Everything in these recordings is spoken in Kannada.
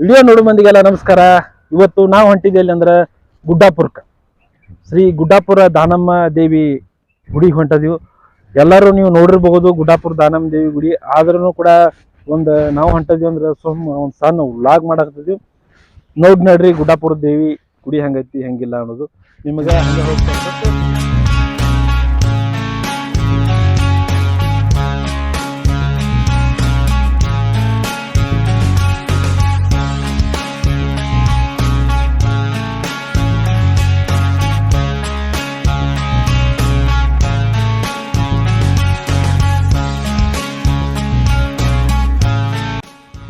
ವಿಡಿಯೋ ನೋಡು ಮಂದಿಗೆಲ್ಲ ನಮಸ್ಕಾರ. ಇವತ್ತು ನಾವು ಹೊಂಟಿದ್ದೆ ಎಲ್ಲಿ ಅಂದ್ರೆ ಗುಡ್ಡಾಪುರಕ್ಕೆ. ಶ್ರೀ ಗುಡ್ಡಾಪುರ ದಾನಮ್ಮ ದೇವಿ ಗುಡಿಗೆ ಹೊಂಟದೀವಿ. ಎಲ್ಲರೂ ನೀವು ನೋಡಿರ್ಬಹುದು ಗುಡ್ಡಾಪುರ ದಾನಮ್ಮ ದೇವಿ ಗುಡಿ. ಆದ್ರೂ ಕೂಡ ಒಂದು ನಾವು ಹೊಂಟದ್ವಿ ಅಂದ್ರೆ ಸುಮ್ಮ ಒಂದು ಸಣ್ಣ ವ್ಲಾಗ್ ಮಾಡಾಕತ್ತಿದ್ವಿ. ನೋಡಿ ನಡ್ರಿ ಗುಡ್ಡಾಪುರ ದೇವಿ ಗುಡಿ ಹೆಂಗೈತಿ, ಹೆಂಗಿಲ್ಲ ಅನ್ನೋದು. ನಿಮಗೆ ಹಂಗೆ ಹೋಗ್ತಾ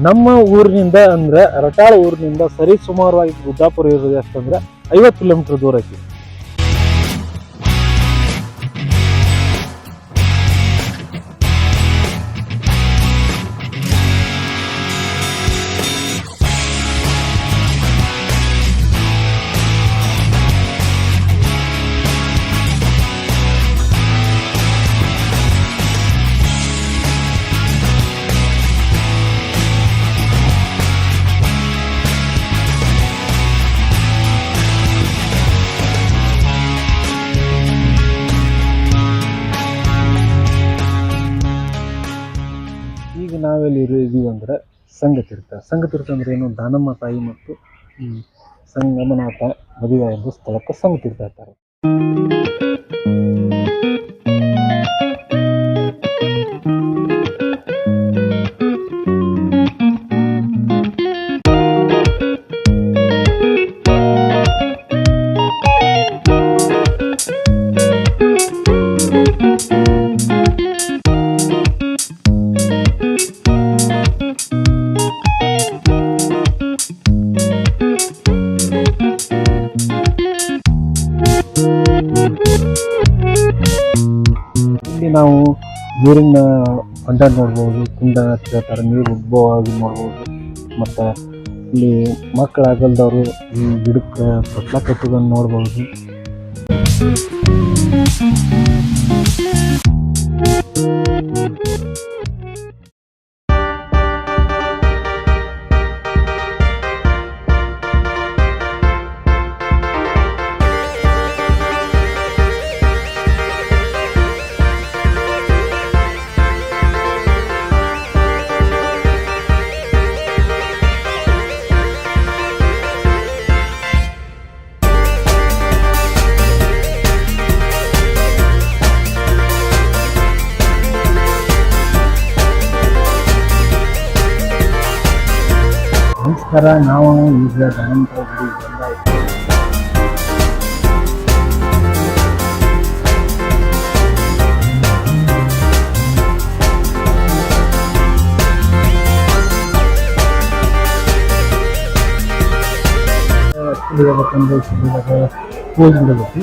ನಮ್ಮ ಊರಿನಿಂದ ಅಂದ್ರೆ ರಟಾಳ ಊರಿನಿಂದ ಸರಿ ಸುಮಾರವಾಗಿ ಗುಡ್ಡಾಪುರ ಇರೋದು ಎಷ್ಟಂದ್ರೆ ಐವತ್ತು ಕಿಲೋಮೀಟರ್ ದೂರ ಐತಿ ನಾವೆಲ್ಲಿ ಇದೀವಿ ಅಂದ್ರೆ ಸಂಘತೀರ್ಥ ಸಂಘತೀರ್ಥ ಅಂದ್ರೆ ಏನು? ದಾನಮ್ಮ ತಾಯಿ ಮತ್ತು ಸಂಗಮನಾಥ ಮದುವೆ ಎಂಬ ಸ್ಥಳಕ್ಕೆ ಸಂಘತೀರ್ಥ ಅಂತಾರೆ ಇಲ್ಲಿ ನಾವು ನೀರಿನ ಕಂಟೆಂಟ್ ನೋಡ್ಬೋದು, ಕುಂಡ ಕೇಳ್ತಾರೆ ನೀರು ಉದ್ಭವ ಆಗಿ ನೋಡ್ಬೋದು. ಮತ್ತು ಇಲ್ಲಿ ಮಕ್ಕಳಾಗಲ್ದವರು ಈ ಗಿಡಕ್ಕೆ ತೊಟ್ಲ ಕಟ್ಟೋದನ್ನು ನೋಡ್ಬೋದು. ನಮಸ್ಕಾರ ನಾವು ಈಗ ದಾನಂತರ ಗುಡಿ ಬಂದಾಯ್ತು. ಆಕ್ಚುಲಿ ಹೇಳ್ಬೇಕಂದ್ರೆ ಸಿದ್ಧದಾಗ ಪೂಜೆ ಬಿಡಬೇಕು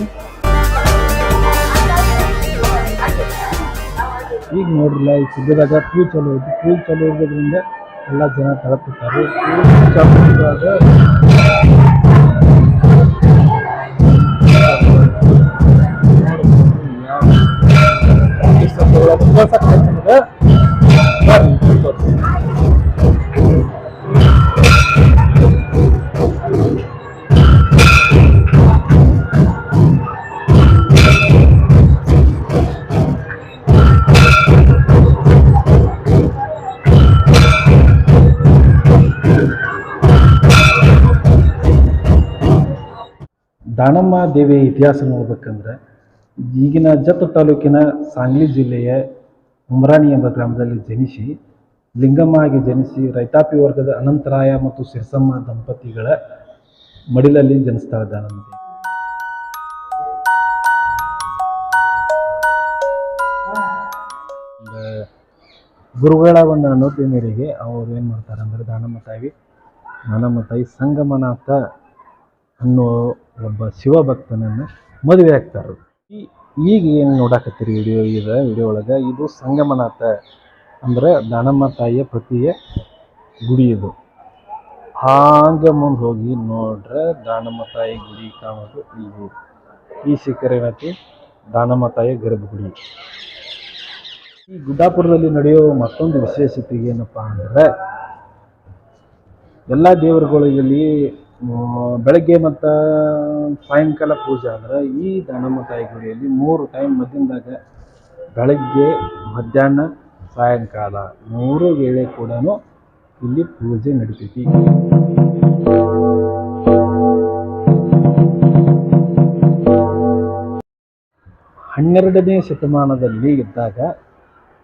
ಈಗ ನೋಡ್ರಲ್ಲ ಈ ಸಿದ್ಧದಾಗ ಪೂಜೆ ಚಲೋ ಐತಿ ಪೂಜೆ ಚಲೋ ಇರೋದ್ರಿಂದ ಎಲ್ಲ ಜನ ತಲುಪುತ್ತಾರೆ ಪೂಜೆ ದಾನಮ್ಮ ದೇವಿಯ ಇತಿಹಾಸ ನೋಡ್ಬೇಕಂದ್ರೆ ಈಗಿನ ಜತ್ ತಾಲೂಕಿನ ಸಾಂಗ್ಲಿ ಜಿಲ್ಲೆಯ ಉಮ್ರಾಣಿ ಎಂಬ ಗ್ರಾಮದಲ್ಲಿ ಜನಿಸಿ, ಲಿಂಗಮ್ಮ ಆಗಿ ಜನಿಸಿ, ರೈತಾಪಿ ವರ್ಗದ ಅನಂತರಾಯ ಮತ್ತು ಸಿರ್ಸಮ್ಮ ದಂಪತಿಗಳ ಮಡಿಲಲ್ಲಿ ಜನಿಸ್ತಾಳೆ ದಾನಮ್ಮ ದೇವಿ. ಗುರುಗಳ ಒಂದು ಅನುಮತಿ ಮೇರೆಗೆ ಅವರು ಏನು ಮಾಡ್ತಾರೆ ಅಂದರೆ ದಾನಮ್ಮ ತಾಯಿ ದಾನಮ್ಮ ತಾಯಿ ಸಂಗಮನಾಥ ಅನ್ನೋ ಒಬ್ಬ ಶಿವಭಕ್ತನನ್ನು ಮದುವೆ ಆಗ್ತಾರೆ ಈ ಈಗ ಏನು ನೋಡಾಕತ್ತೀರಿ ವಿಡಿಯೋ ಇದೆ ವಿಡಿಯೋ ಒಳಗೆ? ಇದು ಸಂಗಮನಾಥ ಅಂದ್ರೆ ದಾನಮ್ಮ ತಾಯಿಯ ಪತಿಯ ಗುಡಿ ಇದು. ಹಾಂಗ ಮುಂದೆ ಹೋಗಿ ನೋಡ್ರೆ ದಾನಮ್ಮ ತಾಯಿ ಗುಡಿ ಕಾಣೋದು ಇದು. ಈ ಮತ್ತೆ ದಾನಮ್ಮ ತಾಯಿಯ ಗರ್ಭಗುಡಿ ಈ ಗುಡ್ಡಾಪುರದಲ್ಲಿ ನಡೆಯೋ ಮತ್ತೊಂದು ವಿಶೇಷತೆ ಏನಪ್ಪಾ ಅಂದ್ರೆ, ಎಲ್ಲ ದೇವರುಗಳಿಗೆ ಬೆಳಗ್ಗೆ ಮತ್ತು ಸಾಯಂಕಾಲ ಪೂಜೆ ಆದರೆ ಈ ದಾನಮ್ಮ ತಾಯಿ ಗುಡಿಯಲ್ಲಿ ಮೂರು ಟೈಮ್ ಮಧ್ಯಾಹ್ನದಾಗ ಬೆಳಗ್ಗೆ, ಮಧ್ಯಾಹ್ನ, ಸಾಯಂಕಾಲ ಮೂರು ವೇಳೆ ಕೂಡ ಇಲ್ಲಿ ಪೂಜೆ ನಡೀತೈತಿ. ಹನ್ನೆರಡನೇ ಶತಮಾನದಲ್ಲಿ ಇದ್ದಾಗ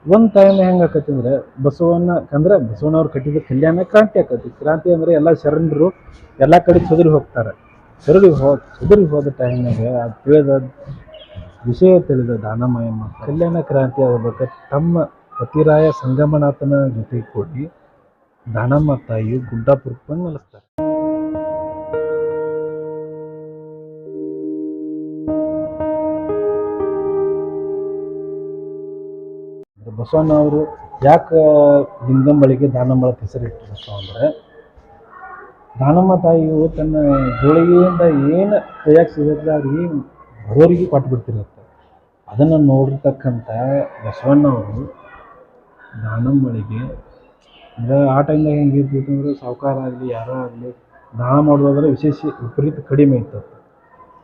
ಒಂದು ಟೈಮ್ ಹೆಂಗೆ ಆಕತಿ ಅಂದ್ರೆ ಬಸವಣ್ಣ, ಅಂದ್ರೆ ಬಸವಣ್ಣವ್ರು ಕಟ್ಟಿದ ಕಲ್ಯಾಣ ಕ್ರಾಂತಿ ಆಕತಿ. ಕ್ರಾಂತಿ ಅಂದ್ರೆ ಎಲ್ಲ ಶರಣರು ಎಲ್ಲ ಕಡೆ ಚದುರಿ ಹೋಗ್ತಾರೆ. ಚದುರಿ ಹೋ, ಚದುರಿ ಹೋದ ಟೈಮ್ನಾಗ ಅದು ತಿಳಿದ ವಿಷಯ ತಿಳಿದ ದಾನಮ್ಮ ಏನ್ ಕಲ್ಯಾಣ ಕ್ರಾಂತಿ ಆಗ್ಬೇಕು ತಮ್ಮ ಪತಿರಾಯ ಸಂಗಮನಾಥನ ಜೊತೆ ಕೂಡಿ ದಾನಮ್ಮ ತಾಯಿ ಗುಡ್ಡಾಪುರಕ್ಕೆ ಬಂದು ನೆಲೆಸ್ತಾರೆ. ಬಸವಣ್ಣ ಅವರು ಯಾಕೆ ಲಿಂಗಂಬಳಿಗೆ ಹೆಸರಿಟ್ಟರು ಹೆಸರಿಟ್ಟಿರಪ್ಪ ಅಂದರೆ, ದಾನಮ್ಮ ತಾಯಿಯು ತನ್ನ ಜೋಳಿಗೆಯಿಂದ ಏನು ಕೈಯಾಗಿ ಸಿಗುತ್ತೆ ಅವ್ರಿಗೆ ಬರೋರಿಗೆ ಕೊಟ್ಟು ಬಿಡ್ತಿರುತ್ತೆ. ಅದನ್ನು ನೋಡಿರ್ತಕ್ಕಂಥ ಬಸವಣ್ಣವರು ದಾನಮ್ಮಳಿಗೆ ಅಂದರೆ ಆ ಟೈಮ್ದಾಗ ಹೆಂಗಿರ್ತಿತ್ತು ಅಂದರೆ ಸಾವುಕಾರ ಆಗಲಿ, ಯಾರೋ ಆಗಲಿ, ದಾನ ಮಾಡೋದಾದ್ರೆ ವಿಶೇಷ ವಿಪರೀತ ಕಡಿಮೆ ಇತ್ತು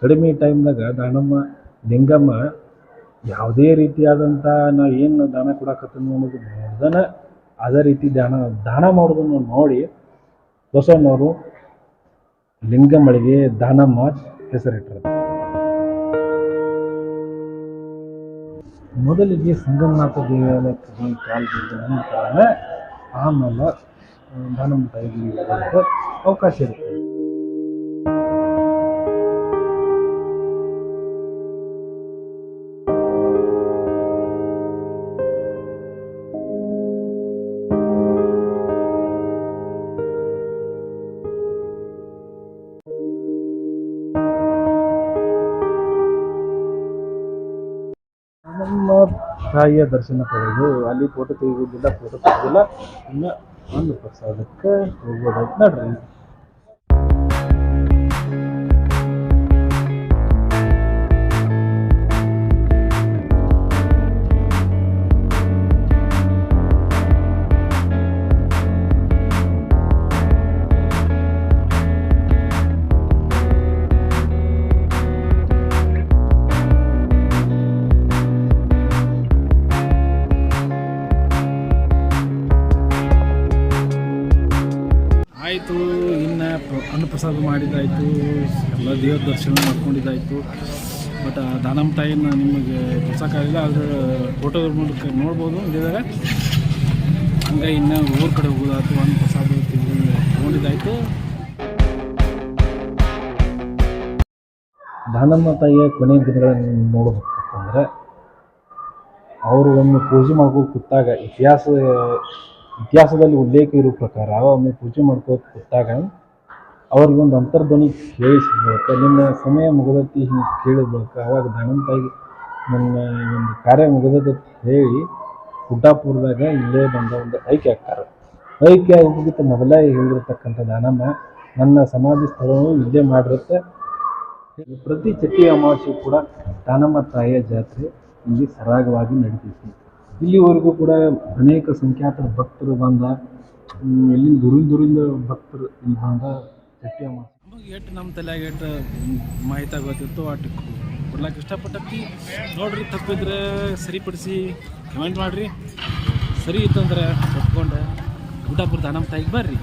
ಕಡಿಮೆ ಟೈಮ್ದಾಗ ದಾನಮ್ಮ, ಲಿಂಗಮ್ಮ ಯಾವುದೇ ರೀತಿಯಾದಂಥ ನಾ ಏನು ದಾನ ಕೊಡಕತ್ತೀನಿ ಅನ್ನೋದು ನೋಡ್ದನ ಅದೇ ರೀತಿ ದಾನ ದಾನ ಮಾಡೋದನ್ನು ನೋಡಿ ಬಸವಣ್ಣವರು ದಾನ ಮಾಚ್ ಹೆಸರಿಟ್ಟರು ಮೊದಲಿಗೆ ಸಿಂಗಮನಾಥ ದೇವಾಲಯಕ್ಕೆ ಕಾಲು ಬಿದ್ದ ನಂತರ ಆಮೇಲೆ ದಾನ ದಾನಮ್ಮ ತಾಯಿಗೆ ಅವಕಾಶ ಇರುತ್ತೆ. ತಾಯಿಯ ದರ್ಶನ ಪಡೆದು ಅಲ್ಲಿ ಫೋಟೋ ತೆಗೆಯೋದಿಲ್ಲ ಫೋಟೋ ತೆಗೆದಿಲ್ಲ. ಇನ್ನು ಒಂದು ಪ್ರಸಾದಕ್ಕೆ ಹೋಗೋದಕ್ಕೆ ನಡ್ರಿ. ಪ್ರ- ಅನ್ನಪ್ರಸಾದ ಮಾಡಿದ್ದಾಯಿತು, ಎಲ್ಲ ದೇವ್ರ ದರ್ಶನ ಮಾಡ್ಕೊಂಡಿದ್ದಾಯಿತು. ಬಟ್ ದಾನಮ್ಮ ತಾಯಿನ ನಿಮಗೆ ತೋರ್ಸೋಕ್ಕಾಗಿಲ್ಲ ಆದರೆ ಫೋಟೋ ಮೂಲಕ ನೋಡ್ಬೋದು ಇದ್ದಾಗ ಹಂಗೆ ಇನ್ನು ಊರ ಕಡೆ ಹೋಗೋದಾಯ್ತು ಒಂದು ಪ್ರಸಾದ ತೊಗೊಂಡಿದ್ದಾಯಿತು. ದಾನಮ್ಮ ತಾಯಿಯ ಕೊನೆಯ ದಿನಗಳನ್ನು ನೋಡಬೇಕಂದ್ರೆ ಅವರು ಒಮ್ಮೆ ಪೂಜೆ ಮಾಡ್ಕೊಂಡು ಕೂತಾಗ ಇತಿಹಾಸ, ಇತಿಹಾಸದಲ್ಲಿ ಉಲ್ಲೇಖ ಇರೋ ಪ್ರಕಾರ ಒಮ್ಮೆ ಪೂಜೆ ಮಾಡ್ಕೋತ ಕೂತಾಗ ಅವ್ರಿಗೊಂದು ಅಂತರ್ಧ್ವನಿ ಕೇಳಿಸಿದ್ಬೇಕು ನಿಮ್ಮ ಸಮಯ ಮುಗಿದತಿ ಹಿಂಗೆ ಕೇಳಿದ ಬಳಿಕ, ಅವಾಗ ತಾಯಿಗೆ ನನ್ನ ಒಂದು ಕಾರ್ಯ ಮುಗಿದದ ಹೇಳಿ ಗುಡ್ಡಾಪುರದಾಗ ಇಲ್ಲೇ ಬಂದ ಒಂದು ಐಕ್ಯ ಆಗ್ತಾರೆ. ಐಕ್ಯ ಆಗೋದಕ್ಕಿಂತ ಮೊದಲೇ ಹೇಳಿರ್ತಕ್ಕಂಥ ದಾನಮ್ಮ, ನನ್ನ ಸಮಾಧಿ ಸ್ಥಳವೂ ಇಲ್ಲೇ ಮಾಡಿರುತ್ತೆ. ಪ್ರತಿ ಚಟ್ಟಿ ಅಮಾವಾಸ್ಯೆ ಕೂಡ ದಾನಮ್ಮ ತಾಯಿಯ ಜಾತ್ರೆ ಇಲ್ಲಿ ಸರಾಗವಾಗಿ ನಡೀತೈತಿ. ಇಲ್ಲಿವರೆಗೂ ಕೂಡ ಅನೇಕ ಸಂಖ್ಯಾತರ ಭಕ್ತರು ಬಂದ ಎಲ್ಲಿಂದ ದೂರಿಂದ ದೂರಿಂದ ಭಕ್ತರು ಇಲ್ಲಿ ಬಂದ ಎಷ್ಟು ನಮ್ಮ ತಲೆಯಾಗ ಎಷ್ಟು ಮಾಹಿತಿ ಆಗೋತಿತ್ತು ಅಷ್ಟು ಕೊಡ್ಲಾಕ ಇಷ್ಟಪಟ್ಟತಿ ನೋಡ್ರಿ, ತಪ್ಪಿದ್ರೆ ಸರಿಪಡಿಸಿ ಕಮೆಂಟ್ ಮಾಡಿರಿ. ಸರಿ ಇತ್ತಂದ್ರೆ ಒಪ್ಕೊಂಡು. ಬರ್ತಾ ನಮ್ಮ ತಾಯಿಗೆ ಬರ್ರಿ.